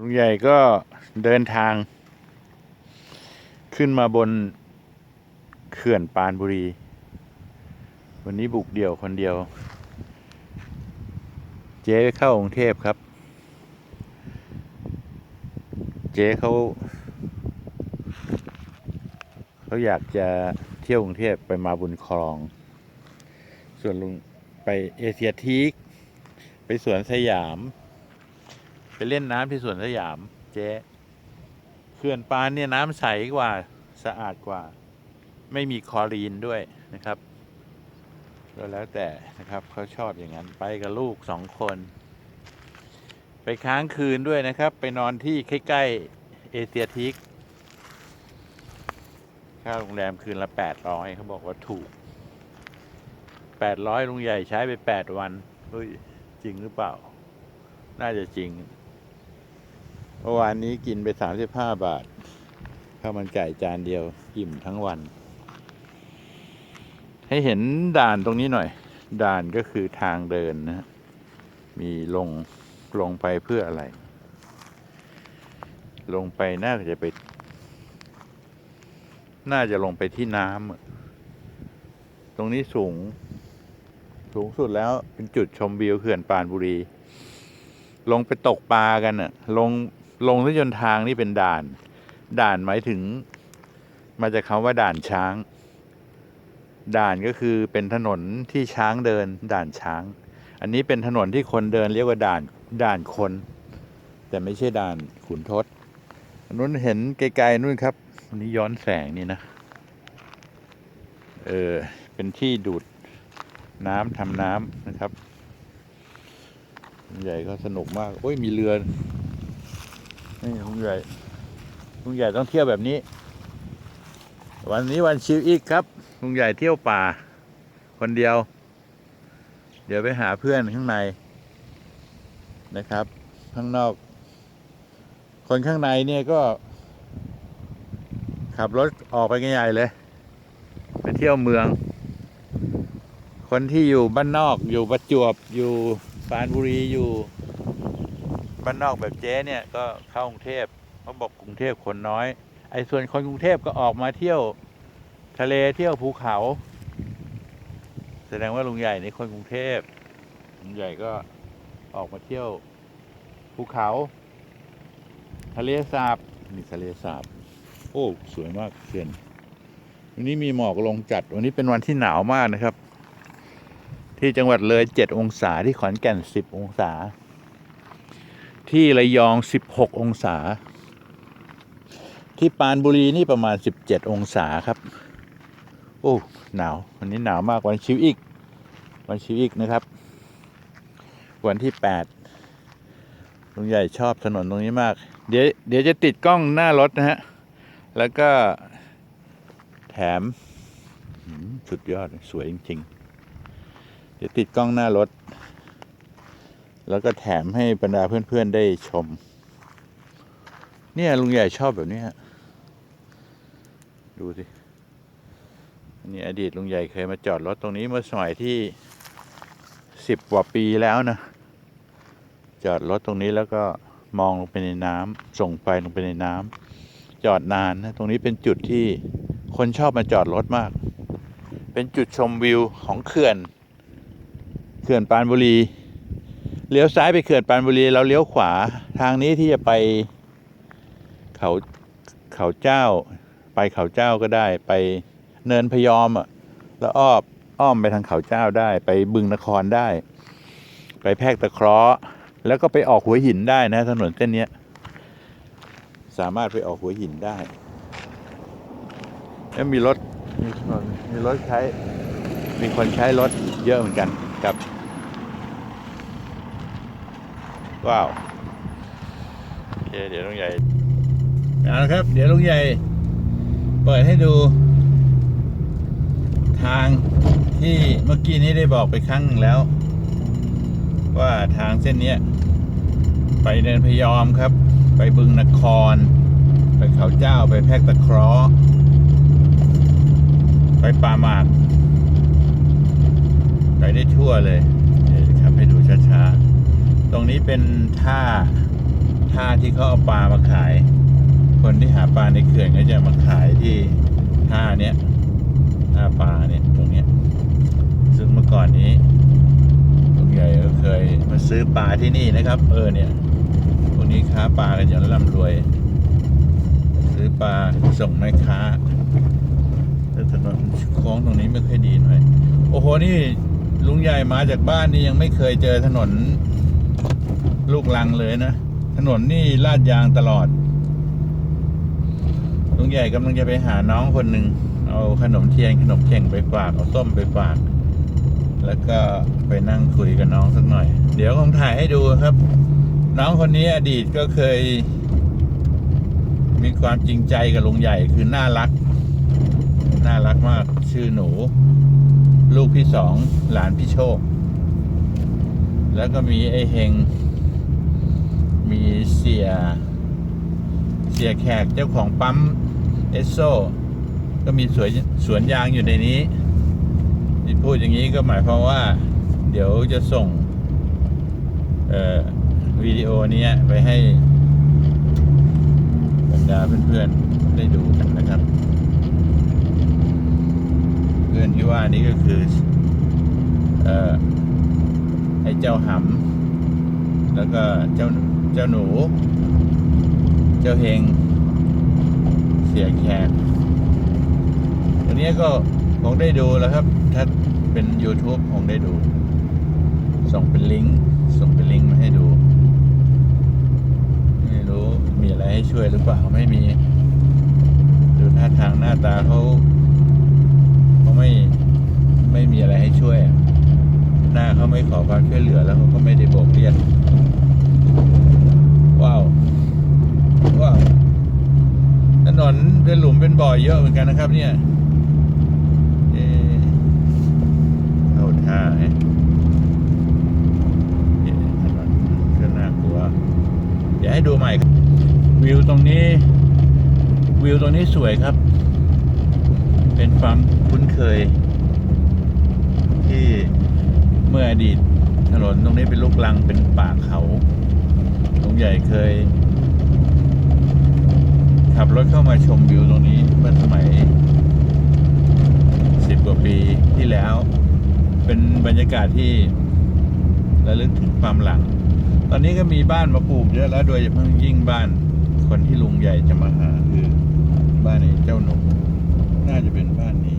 ลุงใหญ่ก็เดินทาง ขึ้นมาบนเขื่อนปานบุรี วันนี้บุกเดี่ยวคนเดียว เจ๊เข้ากรุงเทพครับ เจ๊เขาเขาอยากจะเที่ยวกรุงเทพไปมาบุญคลอง ส่วนลุงไปเอเชียทีก ไปสวนสยาม ไปเล่นน้ำที่สวนสยาม เจ๊เขื่อนปานเนี่ยน้ำใสกว่าสะอาดกว่า ไม่มีคลอรีนด้วยนะครับก็แล้วแต่นะครับเขาชอบอย่างนั้นไปกับลูกสองคน ไปค้างคืนด้วยนะครับ ไปนอนที่ใกล้ๆเอเชียทิกค่าโรงแรมคืนละแปดร้อยเขาบอกว่าถูกแปดร้อยลุงใหญ่ใช้ไปแปดวันเฮ้ยจริงหรือเปล่า น่าจะจริง เมื่อวานนี้กินไปสามสิบห้าบาทข้าวมันไก่จานเดียวอิ่มทั้งวัน ให้เห็นด่านตรงนี้หน่อย ด่านก็คือทางเดินนะ มีลงลงไปเพื่ออะไร ลงไปน่าจะไป น่าจะลงไปที่น้ำตรงนี้สูง สูงสุดแล้วเป็นจุดชมวิวเขื่อนปานบุรี ลงไปตกปลากันน่ะลง ลงที่จนทางนี่เป็นด่าน ด่านหมายถึง มาจากคำว่าด่านช้าง ด่านก็คือเป็นถนนที่ช้างเดิน ด่านช้าง อันนี้เป็นถนนที่คนเดินเรียกว่าด่านด่านคน แต่ไม่ใช่ด่านขุนทศอันนู้นเห็นไกลๆนู่นครับอันนี้ย้อนแสงนี่นะเออเป็นที่ดูดน้ำทำน้ำนะครับ ใหญ่ก็สนุกมาก โอ้ยมีเรือ นี่ลุงใหญ่ลุงใหญ่ต้องเที่ยวแบบนี้ วันนี้วันชิวอีกครับลุงใหญ่เที่ยวป่า คนเดียว เดี๋ยวไปหาเพื่อนข้างในนะครับ ข้างนอก คนข้างในเนี่ยก็ ขับรถออกไปกันใหญ่เลย ไปเที่ยวเมือง คนที่อยู่บ้านนอกอยู่ประจวบอยู่ปานบุรีอยู่ บ้านนอกแบบเจ๊เนี่ยก็เข้ากรุงเทพเขาบอกกรุงเทพคนน้อย ไอ้ส่วนคนกรุงเทพก็ออกมาเที่ยวทะเลเที่ยวภูเขา แสดงว่าลุงใหญ่ในคนกรุงเทพลุงใหญ่ก็ออกมาเที่ยวภูเขา ทะเลสาบนี่ทะเลสาบ โอ้สวยมากเขื่อนวันนี้มีหมอกลงจัด วันนี้เป็นวันที่หนาวมากนะครับ ที่จังหวัดเลยเจ็ดองศาที่ขอนแก่นสิบองศา ที่ระยองสิบหกองศา ที่ปานบุรีนี่ประมาณสิบเจ็ดองศาครับ โอ้หนาว วันนี้หนาวมากวันชิวอีก วันชิวอีกนะครับ วันที่แปดลุงใหญ่ชอบถนนตรงนี้มาก เดี๋ยวเดี๋ยวจะติดกล้องหน้ารถนะฮะ แล้วก็แถมอืมสุดยอดสวยจริงๆ เดี๋ยวติดกล้องหน้ารถ แล้วก็แถมให้บรรดาเพื่อนๆได้ชม เนี่ยลุงใหญ่ชอบแบบนี้ฮะ ดูสิอันนี้อดีตลุงใหญ่เคยมาจอดรถตรงนี้เมื่อสมัยที่สิบกว่าปีแล้วนะ จอดรถตรงนี้แล้วก็มองลงไปในน้ำส่งไฟลงไปในน้ำจอดนานนะตรงนี้เป็นจุดที่คนชอบมาจอดรถมาก เป็นจุดชมวิวของเขื่อน เขื่อนปานบุรี เลี้ยวซ้ายไปเขื่อนปานบุรีเราเลี้ยวขวาทางนี้ที่จะไปเขาเขาเจ้า ไปเขาเจ้าก็ได้ ไปเนินพยอมอะแล้วอ้อมอ้อมไปทางเขาเจ้าได้ ไปบึงนครได้ ไปแพกตะเคราะห์แล้วก็ไปออกหัวหินได้นะ ถนนเส้นนี้สามารถไปออกหัวหินได้ แล้วมีรถมีคนมีรถใช้ มีคนใช้รถเยอะเหมือนกันครับ ว้าวโอเคเดี๋ยวลุงใหญ่เอาละครับ เดี๋ยวลุงใหญ่ เปิดให้ดู ทางที่เมื่อกี้นี้ได้บอกไปครั้งหนึ่งแล้ว ว่าทางเส้นนี้ไปเดินพยอมครับ ไปบึงนคร ไปเขาเจ้าไปแพกตะเคราะห์ไปป่าหมาก ไปได้ทั่วเลยเดี๋ยวขับให้ดูช้าๆ ตรงนี้เป็นท่าท่าที่เขาเอาปลามาขาย คนที่หาปลาในเขื่อนก็จะมาขายที่ท่าเนี้ยท่าปลาเนี่ยตรงเนี้ยซึ่งเมื่อก่อนนี้ลุงใหญ่ก็เคยมาซื้อปลาที่นี่นะครับ เออเนี่ยพวกนี้ค้าปลากันอย่างร่ำรวย ซื้อปลาส่งแม่ค้าแต่ถนนโค้งตรงนี้ไม่ค่อยดีหน่อย โอ้โหนี่ลุงใหญ่มาจากบ้านนี่ยังไม่เคยเจอถนน ลูกลังเลยนะ ถนนนี่ลาดยางตลอดลุงใหญ่กำลังจะไปหาน้องคนหนึ่งเอาขนมเทียนขนมเข่งไปฝากเอาส้มไปฝาก แล้วก็ไปนั่งคุยกับน้องสักหน่อย เดี๋ยวผมถ่ายให้ดูครับ น้องคนนี้อดีตก็เคย มีความจริงใจกับลุงใหญ่คือน่ารัก น่ารักมากชื่อหนู ลูกพี่สองหลานพี่โชค แล้วก็มีไอ้เฮง มีเสีย เสียแขกเจ้าของปั๊มเอสโซก็มีสวนสวนยางอยู่ในนี้ที่พูดอย่างนี้ก็หมายความว่า เดี๋ยวจะส่งวิดีโอนี้ไปให้บรรดาเพื่อนๆได้ดูกันนะครับ เพื่อนที่ว่านี้ก็คือเอ่อไอ้เจ้าหำแล้วก็เจ้า เจ้าหนู เจ้าเฮง เสียแขกตัวนี้ก็คงได้ดูแล้วครับ ถ้าเป็น YouTube คงได้ดู ส่งเป็นลิงก์ ส่งเป็นลิงก์มาให้ดู ไม่รู้มีอะไรให้ช่วยหรือเปล่า ไม่มี ดูท่าทางหน้าตาเขาเขาไม่ ไม่มีอะไรให้ช่วยหน้าเขาไม่ขอความช่วยเหลือแล้วเขาก็ไม่ได้บอกเรียก ว้าวว้าวถนนเป็นหลุมเป็นบ่อเยอะเหมือนกันนะครับ เนี่ยเอ๊ะเข้าท่าไหมเอ๊ะถนนก็น่ากลัวเดี๋ยวให้ดูใหม่วิวตรงนี้ วิวตรงนี้สวยครับ เป็นความคุ้นเคย ที่เมื่ออดีตถนนตรงนี้เป็นลูกลังเป็นป่าเขา ตรงใหญ่เคย ขับรถเข้ามาชมวิวตรงนี้เมื่อสมัยสิบกว่าปีที่แล้ว เป็นบรรยากาศที่ระลึกถึงความหลัง ตอนนี้ก็มีบ้านมาปลูกเยอะแล้วโดยเฉพาะยิ่งบ้านคนที่ลุงใหญ่จะมาหาคือบ้านไอ้เจ้าหนูน่าจะเป็นบ้านนี้